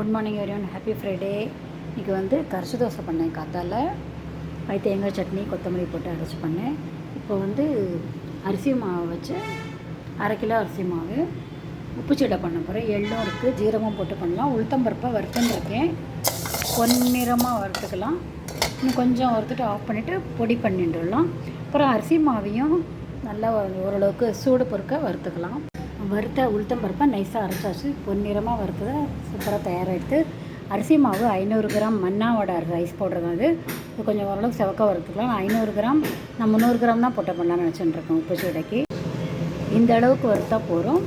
Good morning everyone happy Friday இன்றைக்கி வந்து கரிசி தோசை பண்ணேன் காத்தால. அது தேங்காய் சட்னி கொத்தமல்லி போட்டு அரைச்சி பண்ணேன். இப்போ வந்து அரிசி மாவு வச்சு அரை கிலோ அரிசி மாவு உப்பு சீடை பண்ண போகிறேன் எள்ளும் இருக்குது ஜீரகம் போட்டு பண்ணலாம். உளுத்தம்பருப்பாக வறுத்துன்னு இருக்கேன். பொன்னிறமாக வறுத்துக்கலாம். இன்னும் கொஞ்சம் வறுத்துட்டு ஆஃப் பண்ணிவிட்டு பொடி பண்ணிட்டுலாம் அப்புறம் அரிசி மாவையும் நல்லா ஓரளவுக்கு சூடு பொறுக்க வறுத்துக்கலாம். வறுத்த உளுத்தம் பருப்பை நைஸாக அரைச்சாச்சு பொன்னிறமாக வறுத்ததை சூப்பராக தயாராகிடுது அரிசி மாவு ஐநூறு கிராம் மன்னாவோட ரைஸ் பவுடர் தான் அது. இது கொஞ்சம் ஓரளவுக்கு செவக்க வறுத்துக்கலாம். ஐநூறு கிராம் நான் முந்நூறு கிராம் தான் போட்ட பண்ணலாம்னு நினச்சிட்டு இருக்கேன் உப்பு சூடைக்கு இந்த அளவுக்கு வறுத்தா போகிறோம்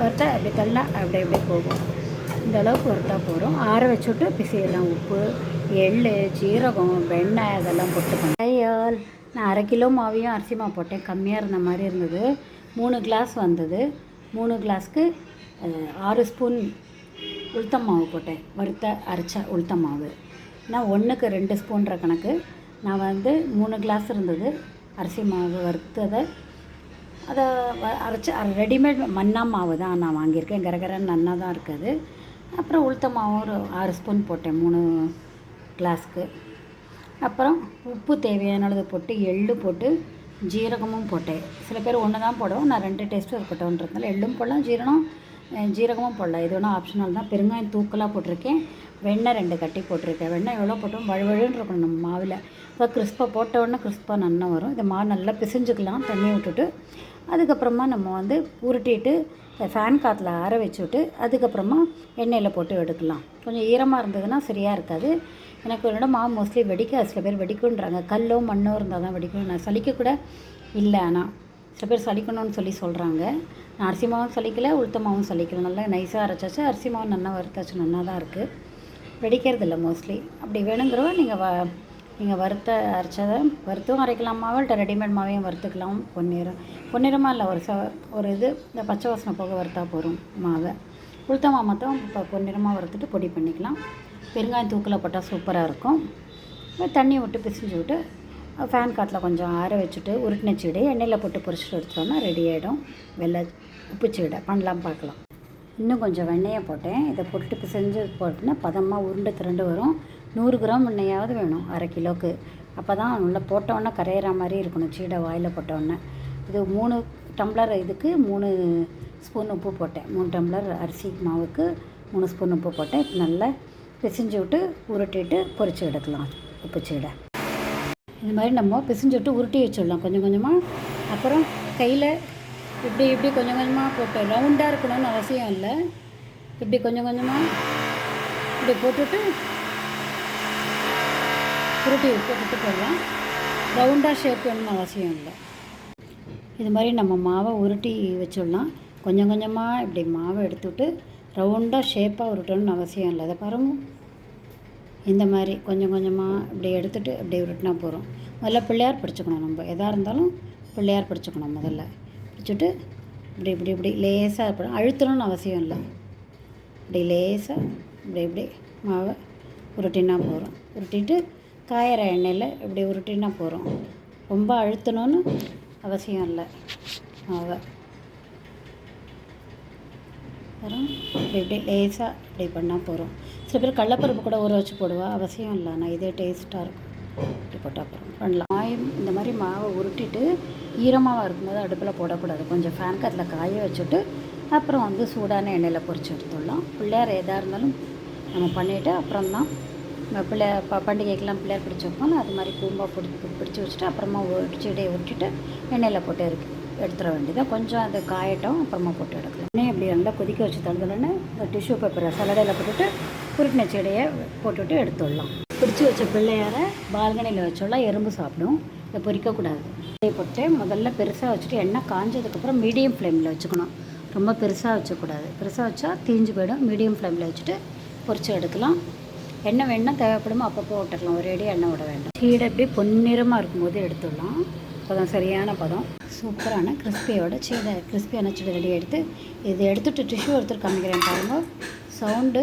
வறுத்தா அப்படி தள்ளா அப்படி அப்படியே போகும். இந்த அளவுக்கு வறுத்தா போகிறோம் ஆற வச்சுட்டு பிசையெல்லாம் உப்பு எள் ஜீரகம் வெண்ணெய் அதெல்லாம் போட்டு பண்ணேன் நான் அரை கிலோ மாவையும் அரிசி மாவு போட்டேன். கம்மியாக இருந்த மாதிரி இருந்தது. மூணு கிளாஸ் வந்தது. மூணு கிளாஸ்க்கு ஆறு ஸ்பூன் உளுத்தம் மாவு போட்டேன். வறுத்த அரைச்ச உளுத்தம் மாவு. நான் ஒன்றுக்கு ரெண்டு ஸ்பூன்ற கணக்கு. நான் வந்து மூணு கிளாஸ் இருந்தது. அரிசி மாவு வறுத்ததை அதை வ- அரைச்சி ரெடிமேட் மன்னா மாவு தான் நான் வாங்கியிருக்கேன். கரகரன்னு நன்னா தான் இருக்குது. அப்புறம் உளுத்த மாவும் ஒரு ஆறு ஸ்பூன் போட்டேன். மூணு கிளாஸ்க்கு அப்புறம் உப்பு தேவையான அளவு போட்டு எள்ளு போட்டு ஜீரகமும் போட்டேன். சில பேர் ஒன்று தான் போடுவோம். நான் ரெண்டு டேஸ்ட்டும் இருக்கட்டும்ன்றதுனால எள்ளும் போடலாம் ஜீரணம் ஜீரகமும் போடலாம். இது ஒன்றும் ஆப்ஷனல் தான். பெருங்காயம் தூக்கலாக போட்டிருக்கேன். வெண்ணெய் ரெண்டு கட்டி போட்டிருக்கேன். வெண்ணெய் எவ்வளோ போட்டோம்? வழுவழுன்னு இருக்கணும் நம்ம மாவில். இப்போ கிறிஸ்பாக போட்ட உடனே கிறிஸ்பாக நல்லா வரும். இந்த மாவு நல்லா பிசைஞ்சுக்கலாம். தண்ணி விட்டுட்டு அதுக்கப்புறமா நம்ம வந்து உருட்டிட்டு ஃபேன் காற்றுல ஆற வச்சுட்டு அதுக்கப்புறமா எண்ணெயில் போட்டு எடுக்கலாம். கொஞ்சம் ஈரமாக இருந்ததுன்னா சரியாக இருக்காது. எனக்கு என்னோட மாவு மோஸ்ட்லி வெடிக்க சில பேர் வெடிக்குன்றாங்க கல்லோ மண்ணோ இருந்தால் தான் வெடிக்கும். நான் சலிக்கக்கூட இல்லை ஆனால் சில பேர் சலிக்கணும்னு சொல்லி சொல்கிறாங்க நான் அரிசி மாவும் சலிக்கலை உளுத்த மாவும் சலிக்கல நல்லா நைஸாக அரைச்சாச்சு. அரிசி மாவு நல்லா வறுத்தாச்சு. நல்லா தான் இருக்குது வெடிக்கிறது இல்லை மோஸ்ட்லி அப்படி வேணுங்கிறவ நீங்கள் வ நீங்கள் வறுத்த அரைச்சதை வறுத்தும் அரைக்கலாம் மாவு இல்லை ரெடிமேட் மாவையும் வறுத்துக்கலாம். பொன்னிறம் பொன்னிறமாக இல்லை ஒரு ச ஒரு இது இந்த பச்சை வாசனை போக வறுத்தா போதும் மாவை. உளுத்த மாவு மட்டும் இப்போ பொன்னிறமாக வறுத்துட்டு பொடி பண்ணிக்கலாம். பெருங்காயம் தூக்கில் போட்டால் சூப்பராக இருக்கும். தண்ணி விட்டு பிசிஞ்சு விட்டு ஃபேன் காட்டில் கொஞ்சம் ஆற வச்சுட்டு உருட்டின சீடை எண்ணெயில் போட்டு பொரிச்சிட்டு எடுத்துட்டோம்னா ரெடி ஆகிடும் வெள்ளை உப்பு சீடை பண்ணலாம் பார்க்கலாம். இன்னும் கொஞ்சம் வெண்ணெயை போட்டேன். இதை போட்டுட்டு பிசைஞ்சு போட்டுனா பதமாக உருண்டை திரண்டு வரும். நூறு கிராம் எண்ணெயாவது வேணும் அரை கிலோக்கு. அப்போ தான் நல்லா போட்டோன்னே கரையிற மாதிரி இருக்கணும் சீடை வாயில் போட்டோன்னே இது மூணு டம்ளர் இதுக்கு மூணு ஸ்பூன் உப்பு போட்டேன். மூணு டம்ளர் அரிசி மாவுக்கு மூணு ஸ்பூன் உப்பு போட்டேன். நல்லா பிசைஞ்சு விட்டு உருட்டிட்டு பொறிச்சு எடுக்கலாம் உப்பு சீடை. இந்த மாதிரி நம்ம பிசைஞ்சு விட்டு உருட்டி வச்சிடலாம் கொஞ்சம் கொஞ்சமாக அப்புறம் கையில் இப்படி இப்படி கொஞ்சம் கொஞ்சமாக போட்டு ரவுண்டாக இருக்கணும்னு அவசியம் இல்லை. இப்படி கொஞ்சம் கொஞ்சமாக இப்படி போட்டுட்டு உருட்டி போட்டுட்டு போடலாம். ரவுண்டாக ஷேப் வேணும்னு அவசியம் இல்லை. இது மாதிரி நம்ம மாவை உருட்டி வச்சிடலாம். கொஞ்சம் கொஞ்சமாக இப்படி மாவை எடுத்துவிட்டு ரவுண்டாக ஷேப்பாக உருட்டணும்னு அவசியம் இல்லை. அதை பாருங்க. இந்த மாதிரி கொஞ்சம் கொஞ்சமாக இப்படி எடுத்துகிட்டு இப்படி உருட்டினா போகிறோம் முதல்ல பிள்ளையார் பிடிச்சிக்கணும் நம்ம. எதாக இருந்தாலும் பிள்ளையார் பிடிச்சிக்கணும் முதல்ல. பிடிச்சிட்டு இப்படி இப்படி இப்படி லேசாக இருக்கணும் அழுத்தணும்னு அவசியம் இல்லை. இப்படி லேசாக இப்படி இப்படி மாவை உருட்டினா போகிறோம் உருட்டிட்டு காயிற எண்ணெயில் இப்படி உருட்டினா போகிறோம் ரொம்ப அழுத்தணும்னு அவசியம் இல்லை. மாவை அப்புறம் இப்படி இப்படி லேசாக இப்படி பண்ணால் போகிறோம் சில பேர் கடலப்பருப்பு கூட ஊற வச்சு போடுவா. அவசியம் இல்லை. ஆனால் இதே டேஸ்ட்டாக இருக்கும். இப்படி போட்டால் போகிறோம் பண்ணலாம். மாயம் இந்த மாதிரி மாவை உருட்டிட்டு ஈரமாக இருக்கும்போது அடுப்பில் போடக்கூடாது. கொஞ்சம் ஃபேன் காத்தில் காய வச்சுட்டு அப்புறம் வந்து சூடான எண்ணெயில் பொறிச்சு எடுத்துடலாம். பிள்ளையார் எதாக இருந்தாலும் நம்ம பண்ணிவிட்டு அப்புறம் தான் பிள்ளை ப பண்டிகைக்கெலாம் பிள்ளையார் பிடிச்சி வைப்போம் அது மாதிரி கூம்பாக பிடிச்சி பிடிச்சி வச்சுட்டு அப்புறமா உரிச்சு இடையே உருட்டிட்டு எண்ணெயில் போட்டு இருக்கு எடுத்துட வேண்டியதாக கொஞ்சம் அது காயட்டும் அப்புறமா போட்டு எடுக்கலாம். எண்ணெய் இப்படி நல்லா கொதிக்க வச்சு தந்ததுன்னு டிஷ்யூ பேப்பரை சலடையில் போட்டுட்டு குருட்டின செடியை போட்டுட்டு எடுத்துடலாம். பிடிச்சி வச்ச பிள்ளையாரை பால்கனியில் வச்சோம்லாம் எறும்பு சாப்பிடும். இதை பொரிக்கக்கூடாது இதை போட்டு முதல்ல பெருசாக வச்சுட்டு எண்ணெய் காஞ்சதுக்கப்புறம் மீடியம் ஃப்ளேமில் வச்சுக்கணும். ரொம்ப பெருசாக வச்சக்கூடாது. பெருசாக வச்சா தீஞ்சு போயிடும். மீடியம் ஃப்ளேமில் வச்சுட்டு பொறிச்சு எடுக்கலாம். எண்ணெய் வேணால் தேவைப்படுமோ அப்பப்போ விட்டுக்கலாம் ஒரேடி எண்ணெய் விட வேண்டாம். சீடை அப்படியே பொன்னிறமாக இருக்கும்போது எடுத்துடலாம். பதம் சரியான பதம். சூப்பரான கிறிஸ்பியோட சீடை. கிறிஸ்பியான சீடை ரெடி எடுத்து இது எடுத்துட்டு டிஷ்யூ ஒருத்தர் காமிக்கிறேன் பாருங்க. சவுண்டு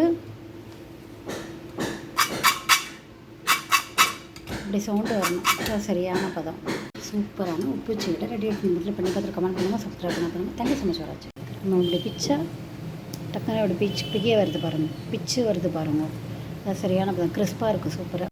இப்படி சவுண்டு வரணும். சரியான பதம். சூப்பரான உப்பு சீடை ரெடி எடுத்து வீட்டில் பண்ணி பார்த்துட்டு கமெண்ட் பண்ணுங்கள் சப்ஸ்கிரைப் பண்ண பண்ணுங்கள் தேங்க்யூ ஸோ மச் வராச்சு நம்ம இப்படி பிச்சா. டக்குன்னு பிச்சு பிகே வருது பாருங்கள் பிச்சு வருது பாருங்கள் அது சரியான கிறிஸ்பாக இருக்குது சூப்பராக